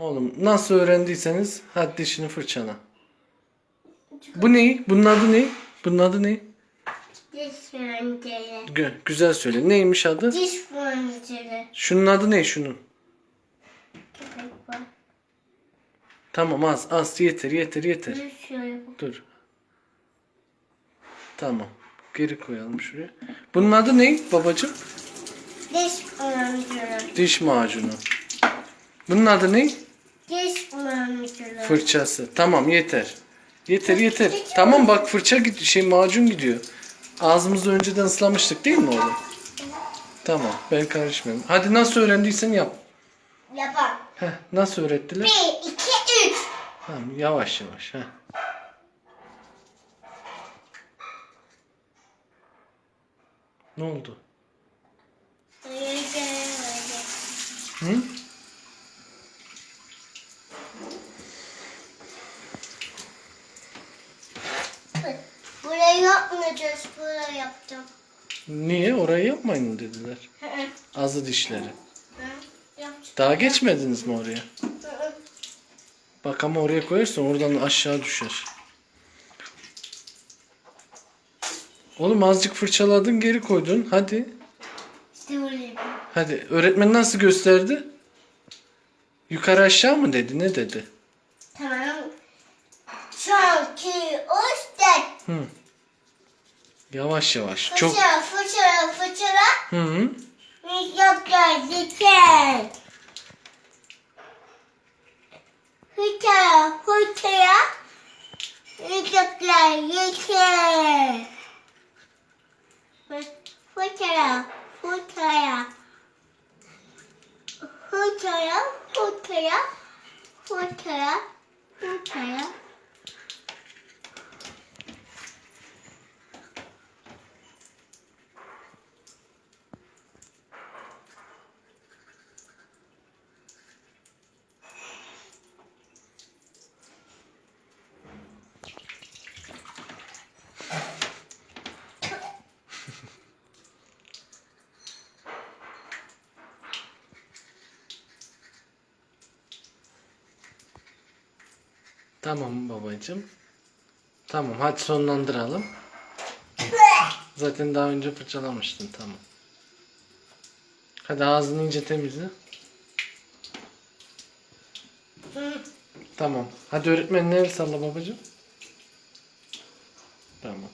Oğlum nasıl öğrendiyseniz hadi dişini fırçala. Bu ne? Bunun adı ne? Bunun adı ne? Diş fırçalı. Gö- güzel söyle. Neymiş adı? Diş fırçalı. Şunun adı ne şunun? Tamam az az yeter yeter yeter. Dur. Tamam. Geri koyalım şuraya. Bunun adı ne babacığım? Diş fırçalı. Diş macunu. Bunun adı ne? Diş. Fırçası. Tamam yeter. Yeter yeter. Tamam bak fırça gid şey macun gidiyor. Ağzımızı önceden ıslamıştık değil mi oğlum? Tamam ben karışmıyorum. Hadi nasıl öğrendiysen yap. Yapar. Heh, nasıl öğrettiler? Bir, iki, üç. Tamam yavaş yavaş. Heh. Ne oldu? Öyle, Burayı yapmayacağız. Burayı yapacağım. Niye? Orayı yapmayın mı dediler. Azı dişleri. Daha geçmediniz mi oraya? Bak ama oraya koyarsan oradan aşağı düşer. Oğlum azıcık fırçaladın geri koydun. Hadi. İşte böyle yapıyorum. Hadi. Öğretmen nasıl gösterdi? Yukarı aşağı mı dedi? Ne dedi? Tamam. Son, iki, üç, dört. Hı. Yavaş yavaş. Çok. Fırçala, fırçala, fırçala. Hı hı. Mikroplar yeter. Fırçala, fırçala. Mikroplar yeter. Fır- Fırçala, fırçala. Fırçala, fırçala. Fırçala, Tamam babacığım. Tamam hadi sonlandıralım. Zaten daha önce fırçalamıştın tamam. Hadi ağzını iyice temizle. Tamam. Hadi öğretmenine el salla babacığım. Tamam.